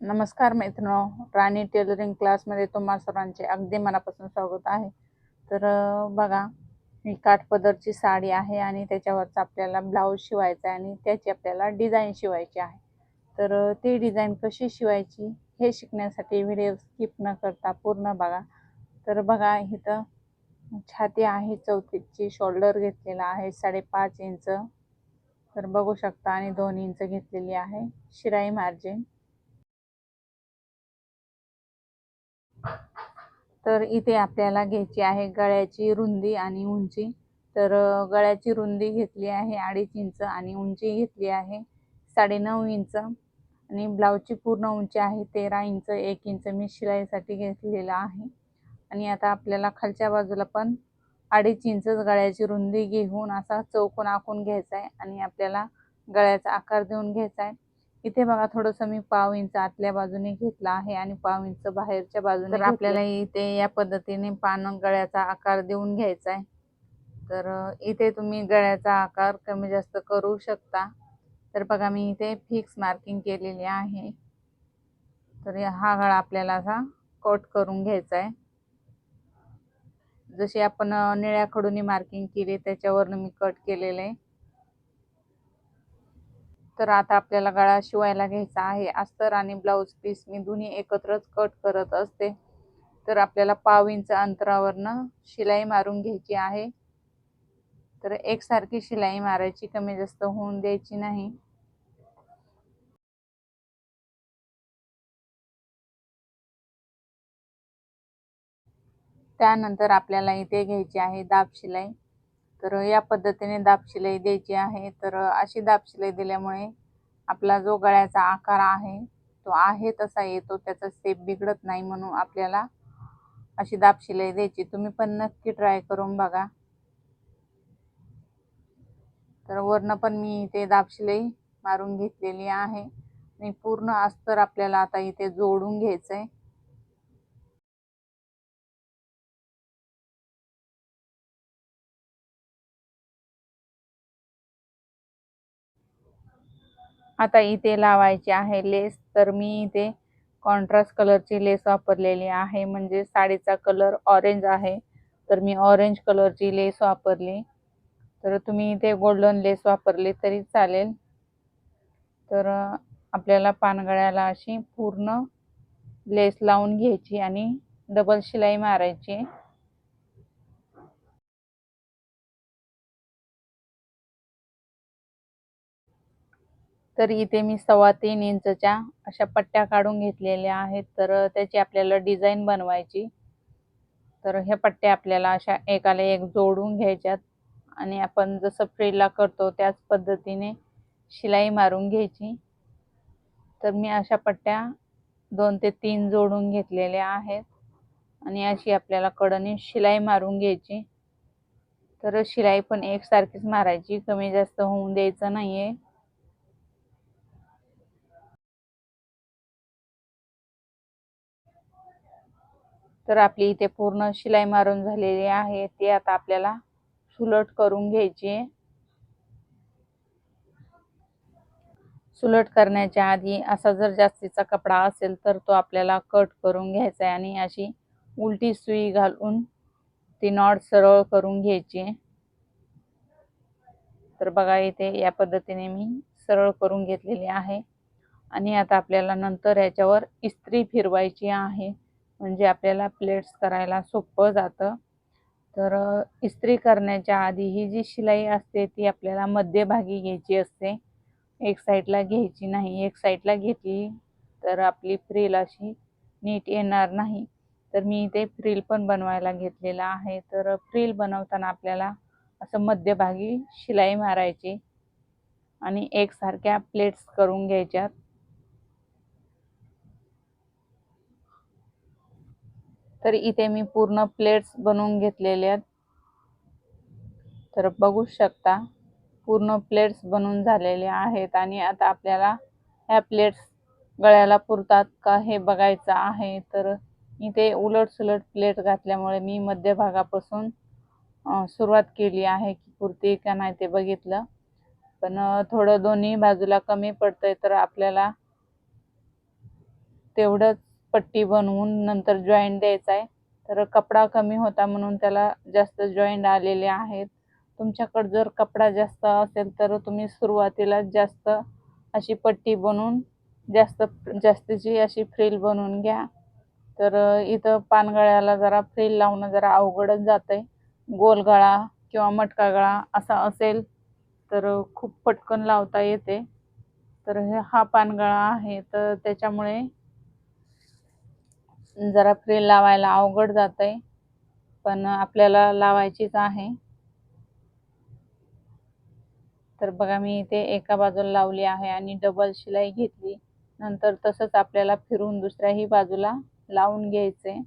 नमस्कार मित्रांनो राणी टेलरिंग क्लासमध्ये तुम्हा सर्वांचे अगदी मनापासून स्वागत आहे. तर बघा ही काठपदरची साडी आहे आणि त्याच्यावरचा आपल्याला ब्लाऊज शिवायचा आहे आणि त्याची आपल्याला डिझाईन शिवायची आहे. तर ती डिझाईन कशी शिवायची हे शिकण्यासाठी व्हिडिओ स्किप न करता पूर्ण बघा. तर बघा इथं छाती आहे चौथीची शोल्डर घेतलेला आहे साडेपाच इंच. तर बघू शकता आणि दोन इंच घेतलेली आहे शिराई मार्जिन तर इथे आपल्याला घ्यायची आहे गळ्याची रुंदी आणि उंची. तर गळ्याची रुंदी घेतली आहे अडीच इंच आणि उंची घेतली आहे साडेनऊ इंच. आणि ब्लाऊजची पूर्ण उंची आहे तेरा इंच एक इंच मी शिलाईसाठी घेतलेला आहे. आणि आता आपल्याला खालच्या बाजूला पण अडीच इंचच गळ्याची रुंदी घेऊन असा चौकोन आखून घ्यायचा आहे. आणि आपल्याला गळ्याचा आकार देऊन घ्यायचा आहे. इथे बघा थोडंसं मी पाव इंच आतल्या बाजूने घेतला आहे आणि पाव इंच बाहेरच्या बाजूने तर आपल्याला इथे या पद्धतीने पान गळ्याचा आकार देऊन घ्यायचा आहे. तर इथे तुम्ही गळ्याचा आकार कमी जास्त करू शकता. तर बघा मी इथे फिक्स मार्किंग केलेली आहे. तर हा गळा आपल्याला असा कट करून घ्यायचा आहे. जशी आपण निळ्या खडूनी मार्किंग केली त्याच्यावरनं मी कट केलेलं आहे. तर आता आपल्याला गळा शिवायला घ्यायचा आहे. अस्तर आणि ब्लाऊज पीस मी दोन्ही एकत्रच कट करत असते. तर आपल्याला पाव इंच अंतरावरनं शिलाई मारून घ्यायची आहे. तर एकसारखी शिलाई मारायची कमी जास्त होऊन द्यायची नाही. त्यानंतर आपल्याला इथे घ्यायची आहे दाब शिलाई. तर या पद्धतीने दापशिलाई द्यायची आहे. तर अशी दापशिलाई दिल्यामुळे आपला जो गळ्याचा आकार आहे तो आहे तसा येतो. त्याचा शेप बिघडत नाही म्हणून आपल्याला अशी दापशिलाई द्यायची. तुम्ही पण नक्की ट्राय करून बघा. तर वरनं पण मी इथे दापशिलाई मारून घेतलेली आहे. आणि पूर्ण अस्तर आपल्याला आता इथे जोडून घ्यायचं आहे आता इथे लावायची आहे लेस तर मी इथे कॉन्ट्रास्ट कलरची लेस वापरलेली आहे. म्हणजे साडीचा कलर ऑरेंज आहे. तर मी ऑरेंज कलरची लेस वापरली. तर तुम्ही इथे गोल्डन लेस वापरली तरी चालेल. तर आपल्याला पानगळ्याला अशी पूर्ण लेस लावून घ्यायची आणि डबल शिलाई मारायची. तर इथे मी सव्वा तीन इंचच्या अशा पट्ट्या काढून घेतलेल्या आहेत. तर त्याची आपल्याला डिझाईन बनवायची. तर ह्या पट्ट्या आपल्याला अशा एकाला एक जोडून घ्यायच्यात. आणि आपण जसं फ्रीला करतो त्याच पद्धतीने शिलाई मारून घ्यायची. तर मी अशा पट्ट्या दोन ते तीन जोडून घेतलेल्या आहेत. आणि अशी आपल्याला कडनी शिलाई मारून घ्यायची. तर शिलाई पण एकसारखीच मारायची. कमी जास्त होऊन द्यायचं नाही आहे तर आपली इथे पूर्ण शिलाई मारून झालेली आहे. ती आता आपल्याला सुलट करून घ्यायची आहे. सुलट करण्याच्या आधी असा जर जास्तीचा कपडा असेल तर तो आपल्याला कट करून घ्यायचा आहे आणि अशी उलटी सुई घालून ती नॉट सरळ करून घ्यायची आहे. तर बघा इथे या पद्धतीने मी सरळ करून घेतलेली आहे. आणि आता आपल्याला नंतर याच्यावर इस्त्री फिरवायची आहे. म्हणजे आपल्याला प्लेट्स करायला सोपं जातं. तर इस्त्री करण्याच्या आधी ही जी शिलाई असते ती आपल्याला मध्यभागी घ्यायची असते. एक साईडला घ्यायची नाही एक साईडला घेतली तर आपली फ्रील अशी नीट येणार नाही. तर मी इथे फ्रील पण बनवायला घेतलेला आहे. तर फ्रील बनवताना आपल्याला असं मध्यभागी शिलाई मारायची आणि एकसारख्या प्लेट्स करून घ्यायच्यात. तर इथे मी पूर्ण प्लेट्स बनवून घेतलेल्या आहेत. तर बघू शकता पूर्ण प्लेट्स बनवून झालेले आहेत. आणि आता आपल्याला ह्या प्लेट्स गळ्याला पुरतात का हे बघायचं आहे. तर इथे उलट सुलट प्लेट घातल्यामुळे मी मध्यभागापासून सुरुवात केली आहे की पुरते का नाही ते बघितलं. पण थोडं दोन्ही बाजूला कमी पडतंय तर आपल्याला तेवढंच पट्टी बनवून नंतर जॉईंट द्यायचा आहे. तर कपडा कमी होता म्हणून त्याला जास्त जॉईंट आलेले आहेत. तुमच्याकडे जर कपडा जास्त असेल तर तुम्ही सुरुवातीला जास्त अशी पट्टी बनवून जास्त जास्तीची अशी फ्रिल बनवून घ्या. तर इथं पानगळ्याला जरा फ्रिल लावणं जरा अवघडच जातं आहे गोलगळा किंवा मटका गळा असा असेल तर खूप पटकन लावता येते. तर हे हा पानगळा आहे. तर त्याच्यामुळे जरा फ्रिल लावायला अवघड जात आहे पण आपल्याला लावायचीच आहे. तर बघा मी इथे एका बाजूला लावली आहे आणि डबल शिलाई घेतली. नंतर तसंच आपल्याला फिरून दुसऱ्याही बाजूला लावून घ्यायचे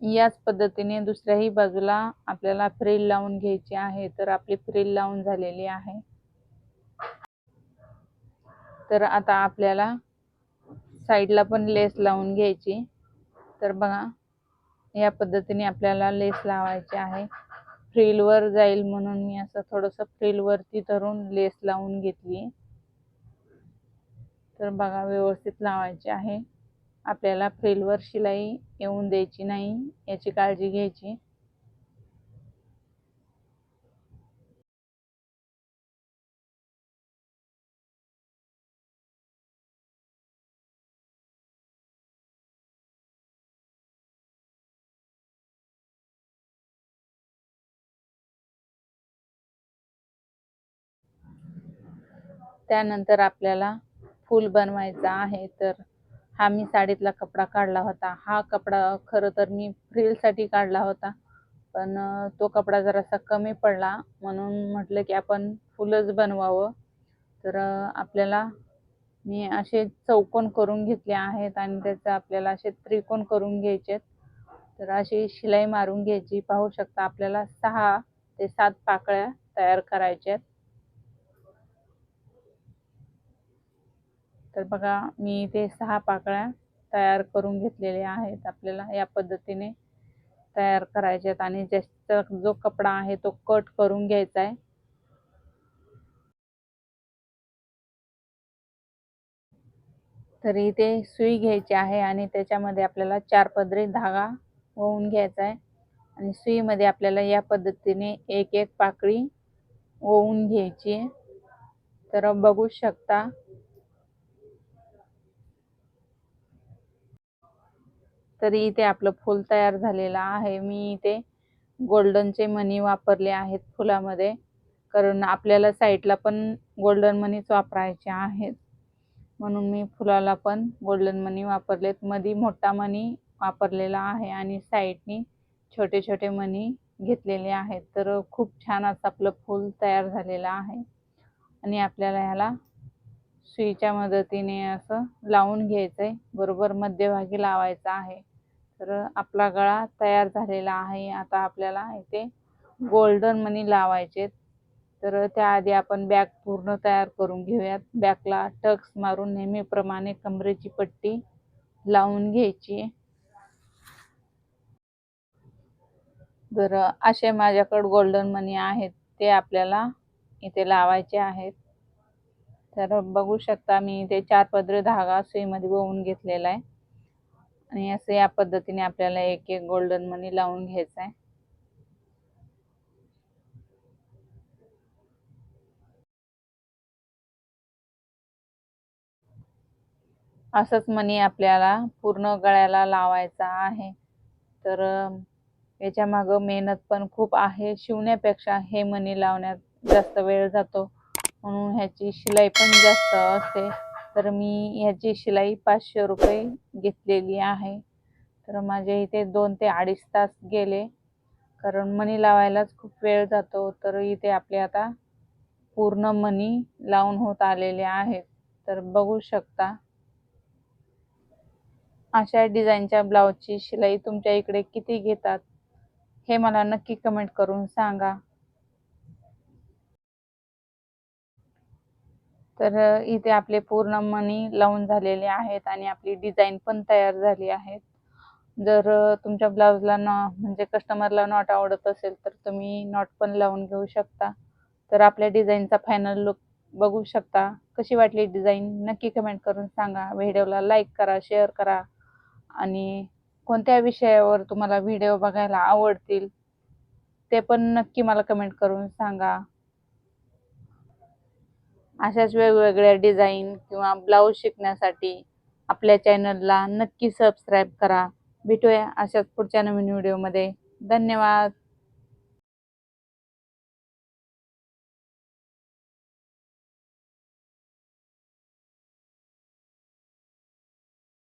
याच पद्धतीने दुसऱ्याही बाजूला आपल्याला फ्रिल लावून घ्यायची आहे तर आपली फ्रिल लावून झालेली आहे. तर आता आपल्याला साईडला पण लेस लावून घ्यायची. तर बघा या पद्धतीने आपल्याला लेस लावायची आहे. फ्रिलवर जाईल म्हणून मी असं थोडंसं फ्रिलवरती धरून लेस लावून घेतली. तर बघा व्यवस्थित लावायची आहे. आपल्याला फ्रिलवर शिलाई येऊन द्यायची नाही याची काळजी घ्यायची. त्यानंतर आपल्याला फूल बनवायचा आहे तर हा मी साडीतला कपडा काढला होता. हा कपडा खरं तर मी फ्रिलसाठी काढला होता. पण तो कपडा जरासा कमी पडला. म्हणून म्हटलं की आपण फुलंच बनवावं. तर आपल्याला मी असे चौकोन करून घेतले आहेत आणि त्याचं आपल्याला असे त्रिकोण करून घ्यायचे तर अशी शिलाई मारून घ्यायची. पाहू शकता आपल्याला सहा ते सात पाकळ्या तयार करायच्या आहेत. तर बघा मी ते सहा पाकळ्या तयार करून घेतलेल्या आहेत आपल्याला या पद्धतीने तयार करायच्यात. आणि जास्त जो कपडा आहे तो कट करून घ्यायचा आहे. तर इथे सुई घ्यायची आहे आणि त्याच्यामध्ये आपल्याला चार पदरी धागा होऊन घ्यायचा आहे. आणि सुईमध्ये आपल्याला या पद्धतीने एक एक पाकळी ओवून घ्यायची आहे. तर बघू शकता तरी इथे आपलं फूल तयार झालेलं आहे. मी इथे गोल्डनचे मनी वापरले आहेत फुलामध्ये. कारण आपल्याला साईडला पण गोल्डन मनीच वापरायचे आहेत. म्हणून मी फुलाला पण गोल्डन मनी वापरलेत. मधी मोठा मनी वापरलेला आहे आणि साईडनी छोटे छोटे मनी घेतलेले आहेत. तर खूप छान असं आपलं फूल तयार झालेलं आहे. आणि आपल्याला ह्याला सुईच्या मदतीने असं लावून घ्यायचं आहे बरोबर मध्यभागी लावायचं आहे. तर आपला गळा तयार झालेला आहे. आता आपल्याला इथे गोल्डन मनी लावायचे तर त्याआधी आपण बॅग पूर्ण तयार करून घेऊयात. बॅगला टक्स मारून नेहमीप्रमाणे कमरेची पट्टी लावून घ्यायची तर असे माझ्याकडे गोल्डन मनी आहेत. ते आपल्याला इथे लावायचे आहेत. तर बघू शकता मी इथे चार पदरी धागा सुईमध्ये बोवून घेतलेला आहे. आणि असं या पद्धतीने आपल्याला एक एक गोल्डन मनी लावून घ्यायचा आहे असंच मनी आपल्याला पूर्ण गळ्याला लावायचा आहे. तर याच्या मागं मेहनत पण खूप आहे. शिवण्यापेक्षा हे मनी लावण्यात जास्त वेळ जातो. म्हणून ह्याची शिलाई पण जास्त असते. तर मी ह्याची शिलाई पाचशे रुपये घेतलेली आहे. तर माझे इथे दोन ते अडीच तास गेले. कारण मनी लावायलाच खूप वेळ जातो. तर इथे आपले आता पूर्ण मनी लावून होत आलेले आहेत. तर बघू शकता. अशा डिझाईनच्या ब्लाऊजची शिलाई तुमच्या इकडे किती घेतात हे मला नक्की कमेंट करून सांगा. तर इथे आपले पूर्ण मणी लावून झालेले आहेत आणि आपली डिझाईन पण तयार झाली आहे जर तुमच्या ब्लाऊजला नॉ म्हणजे कस्टमरला नॉट आवडत असेल तर तुम्ही नॉट पण लावून घेऊ शकता. तर आपल्या डिझाईनचा फायनल लुक बघू शकता. कशी वाटली डिझाईन? नक्की कमेंट करून सांगा. व्हिडिओला लाईक करा शेअर करा आणि कोणत्या विषयावर तुम्हाला व्हिडिओ बघायला आवडतील ते पण नक्की मला कमेंट करून सांगा. अशाच वेगवेगळ्या डिझाईन किंवा ब्लाऊज शिकण्यासाठी आपल्या चॅनलला नक्की सबस्क्राईब करा. भेटूया अशाच पुढच्या नवीन व्हिडिओमध्ये धन्यवाद.